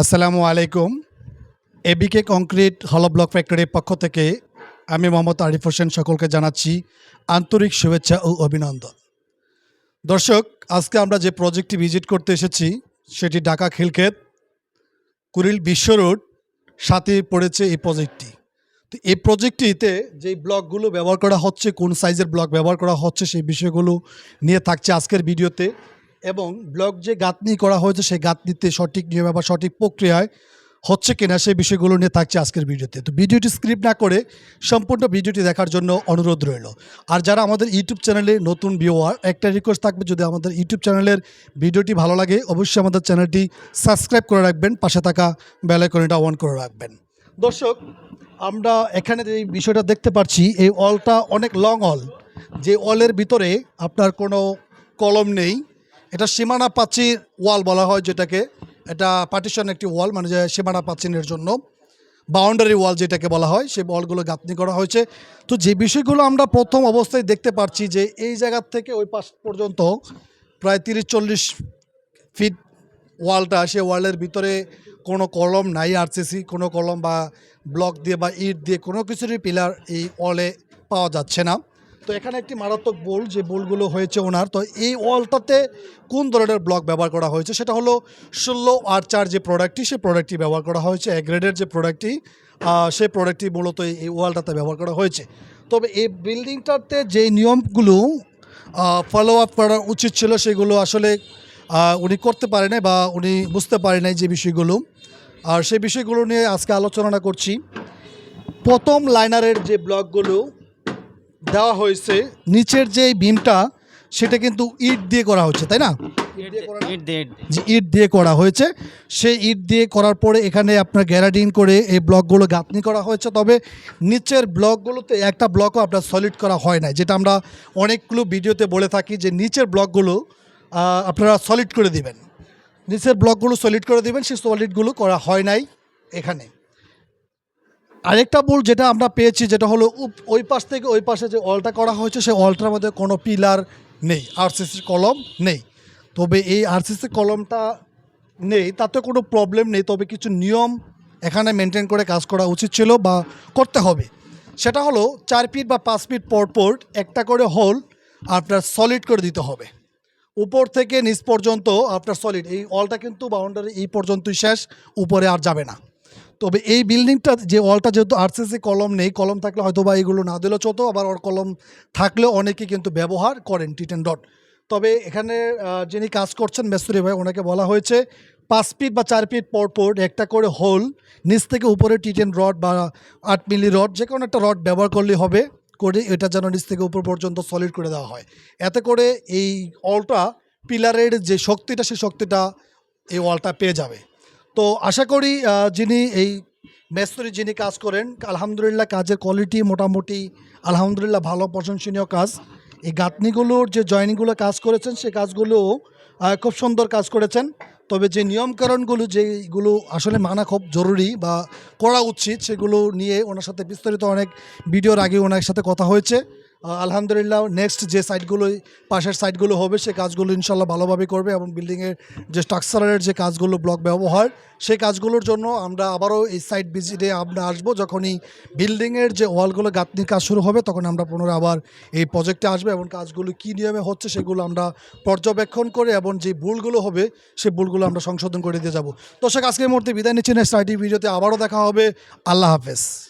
আসসালামু আলাইকুম। এবিকে কংক্রিট হলো ব্লক ফ্যাক্টরির পক্ষ থেকে আমি মোহাম্মদ আরিফ হোসেন সকলকে জানাচ্ছি আন্তরিক শুভেচ্ছা ও অভিনন্দন। দর্শক, আজকে আমরা যে প্রজেক্টটি ভিজিট করতে এসেছি, সেটি ঢাকা খিলক্ষেত, কুড়িল বিশ্ব রোড, সাথে পড়েছে এই প্রজেক্টটি তো এই প্রজেক্টটিতে যেই ব্লকগুলো ব্যবহার করা হচ্ছে, কোন সাইজের ব্লক ব্যবহার করা হচ্ছে, সেই বিষয়গুলো নিয়ে থাকছে আজকের ভিডিওতে এবং ব্লক যে গাঁথনি করা হয়েছে, সেই গাঁথনিতে সঠিক নিয়মে বা সঠিক প্রক্রিয়ায় হচ্ছে কিনা সেই বিষয়গুলো নিয়ে থাকছে আজকের ভিডিওতে। তো ভিডিওটি স্ক্রিপ্ট না করে সম্পূর্ণ ভিডিওটি দেখার জন্য অনুরোধ রইল। আর যারা আমাদের ইউটিউব চ্যানেলে নতুন ভিউয়ার একটা রিকোয়েস্ট থাকবে, যদি আমাদের ইউটিউব চ্যানেলের ভিডিওটি ভালো লাগে, অবশ্যই আমাদের চ্যানেলটি সাবস্ক্রাইব করে রাখবেন, পাশে থাকা বেলাইকনটা অন করে রাখবেন। দর্শক, আমরা এখানে যে বিষয়টা দেখতে পাচ্ছি, এই অলটা অনেক লং অল যে অলের ভিতরে আপনার কোনো কলম নেই। এটা সীমানা প্রাচীর ওয়াল বলা হয় যেটাকে। এটা পার্টিশন একটি ওয়াল মানে যে সীমানা প্রাচীনের জন্য। বাউন্ডারি ওয়াল যেটাকে বলা হয়, সেই ওয়ালগুলো গাঁথনি করা হয়েছে। তো যে বিষয়গুলো আমরা প্রথম অবস্থায় দেখতে পাচ্ছি যে এই জায়গার থেকে ওই পাশ পর্যন্ত প্রায় তিরিশ চল্লিশ ফিট ওয়ালটা, সে ওয়ালের ভিতরে কোনো কলম নাই আরসিসি কোনো কলম বা ব্লক দিয়ে বা ইট দিয়ে কোনো কিছুরই পিলার এই ওয়ালে পাওয়া যাচ্ছে না। তো এখানে একটি মারাত্মক বোল, যে বোলগুলো হয়েছে ওনার। তো এই ওয়ালটাতে কোন ধরনের ব্লক ব্যবহার করা হয়েছে? সেটা হলো ষোলো আর চার যে প্রোডাক্টটি, সেই প্রোডাক্টটি ব্যবহার করা হয়েছে এগ্রেডের যে প্রোডাক্টটি সেই প্রোডাক্টটি মূলত এই- এই ওয়ালটাতে ব্যবহার করা হয়েছে। তবে এই বিল্ডিংটাতে যে নিয়মগুলো ফলো আপ করা উচিত ছিল, সেগুলো আসলে উনি করতে পারে নাই বা উনি বুঝতে পারে নাই যে বিষয়গুলো। আর সেই বিষয়গুলো নিয়ে আজকে আলোচনা করছি। প্রথম লাইনারের যে ব্লকগুলো দেওয়া হয়েছে নিচের যে বিমটা সেটা কিন্তু ইট দিয়ে করা হচ্ছে তাই না? ইট দিয়ে যে ইট দিয়ে করা হয়েছে সেই ইট দিয়ে করার পরে এখানে আপনার গ্যারাডিন করে এই ব্লকগুলো গাঁথনি করা হয়েছে তবে নিচের ব্লকগুলোতে একটা ব্লকও আপনার সলিড করা হয় না যেটা আমরা অনেকগুলো ভিডিওতে বলে থাকি যে নিচের ব্লকগুলো আপনারা সলিড করে দিবেন। নিচের ব্লকগুলো সলিড করে দিবেন সেই সলিডগুলো করা হয় নাই এখানে। আরেকটা ভুল যেটা আমরা পেয়েছি, যেটা হলো ওই পাশ থেকে ওই পাশে যে অলটা করা হয়েছে, সেই অলটার মধ্যে কোনো পিলার নেই আরসিসি কলম নেই। তবে এই আরসিসি কলমটা নেই, তাতে কোনো প্রবলেম নেই, তবে কিছু নিয়ম এখানে মেনটেন করে কাজ করা উচিত ছিল বা করতে হবে। সেটা হলো চার ফিট বা পাঁচ ফিট পর পর একটা করে হোল আপনার সলিড করে দিতে হবে। উপর থেকে নিচ পর্যন্ত আপনার সলিড এই অলটা কিন্তু বাউন্ডারি এই পর্যন্তই শেষ, উপরে আর যাবে না। তবে এই বিল্ডিংটা যে ওয়ালটা যেহেতু আরসিসি কলম নেই, কলম থাকলে হয়তো বা এগুলো না দিলেও চলতো, আবার ওর কলম থাকলেও অনেকে কিন্তু ব্যবহার করেন টিটেন ডট তবে এখানে যিনি কাজ করছেন মেসুরি ভাই, ওনাকে বলা হয়েছে পাঁচ ফিট বা চার ফিট পর পর একটা করে হোল নিচ থেকে উপরে টিটেন রড বা আট মিলি রড যে কোনো একটা রড ব্যবহার করলেই হবে, করে এটা যেন নিচ থেকে উপর পর্যন্ত সলিড করে দেওয়া হয়। এতে করে এই অলটা পিলারের যে শক্তিটা, সেই শক্তিটা এই ওয়ালটা পেয়ে যাবে। তো আশা করি যিনি এই মেস্তরি যিনি কাজ করেন, আলহামদুলিল্লাহ কাজের কোয়ালিটি মোটামুটি, আলহামদুলিল্লাহ ভালো, প্রশংসনীয় কাজ। এই গাঁথনিগুলোর যে জয়েনিংগুলো কাজ করেছেন, সে কাজগুলো খুব সুন্দর কাজ করেছেন। তবে যে নিয়মকানুনগুলো যেগুলো আসলে মানা খুব জরুরি বা করা উচিত, সেগুলো নিয়ে ওনার সাথে বিস্তারিত অনেক ভিডিওর আগে ওনার সাথে কথা হয়েছে। আলহামদুলিল্লাহ নেক্সট যে সাইটগুলো পাশের সাইটগুলো হবে সেই কাজগুলো ইনশাল্লাহ ভালোভাবে করবে এবং বিল্ডিংয়ের যে স্ট্রাকচারের যে কাজগুলো ব্লক ব্যবহার, সেই কাজগুলোর জন্য আমরা আবারও এই সাইট ভিজিটে আমরা আসব। যখনই বিল্ডিংয়ের যে ওয়ালগুলো গাঁথনির কাজ শুরু হবে, তখন আমরা পুনরায় আবার এই প্রজেক্টে আসব এবং কাজগুলো কী নিয়মে হচ্ছে সেগুলো আমরা পর্যবেক্ষণ করে এবং যে ভুলগুলো হবে সেই ভুলগুলো আমরা সংশোধন করে দিয়ে যাব। দর্শক, আজকের মুহূর্তে বিদায় নিচ্ছি। নেক্সট আইটি ভিডিওতে আবারও দেখা হবে। আল্লাহ হাফেজ।